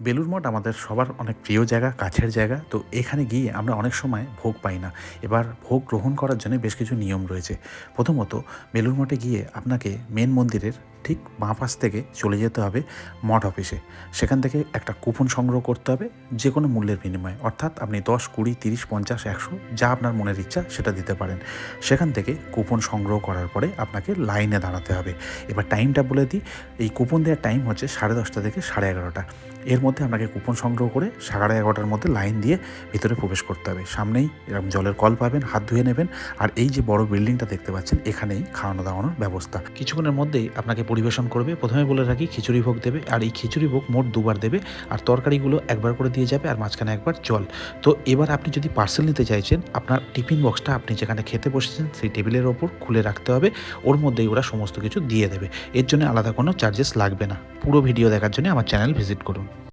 বেলুর মঠ আমাদের সবার অনেক প্রিয় জায়গা, কাছের জায়গা, তো এখানে গিয়ে আমরা অনেক সময় ভোগ পাই না। এবার ভোগ গ্রহণ করার জন্য বেশ কিছু নিয়ম রয়েছে। প্রথমত বেলুর মঠে গিয়ে আপনাকে মেন মন্দিরের ঠিক বাঁ পাশ থেকে চলে যেতে হবে মঠ অফিসে। সেখান থেকে একটা কুপন সংগ্রহ করতে হবে যে কোনো মূল্যের বিনিময়ে। অর্থাৎ আপনি দশ, কুড়ি, তিরিশ, পঞ্চাশ, একশো, যা আপনার মনের ইচ্ছা সেটা দিতে পারেন। সেখান থেকে কুপন সংগ্রহ করার পরে আপনাকে লাইনে দাঁড়াতে হবে। এবার টাইমটা বলে দিই। এই কুপন দেওয়ার টাইম হচ্ছে সাড়ে দশটা থেকে সাড়ে এগারোটা। এর মধ্যে আপনাকে কুপন সংগ্রহ করে সাড়ে এগারোটার মধ্যে লাইন দিয়ে ভিতরে প্রবেশ করতে হবে। সামনেই এরকম জলের কল পাবেন, হাত ধুয়ে নেবেন আর এই যে বড় বিল্ডিংটা দেখতে পাচ্ছেন, এখানেই খাওয়ানো দাওয়ানোর ব্যবস্থা। কিছুক্ষণের মধ্যেই আপনাকে পরিবেশন করবে। প্রথমে বলে রাখি, খিচুড়ি ভোগ দেবে আর এই খিচুড়ি ভোগ মোট দুবার দেবে আর তরকারিগুলো একবার করে দিয়ে যাবে আর মাঝখানে একবার জল। তো এবার আপনি যদি পার্সেল নিতে চাইছেন, আপনার টিফিন বক্সটা আপনি যেখানে খেতে বসেছেন সেই টেবিলের ওপর খুলে রাখতে হবে। ওর মধ্যেই ওরা সমস্ত কিছু দিয়ে দেবে। এর জন্য আলাদা কোনো চার্জেস লাগবে না। পুরো ভিডিও দেখার জন্য আমার চ্যানেল ভিজিট করুন।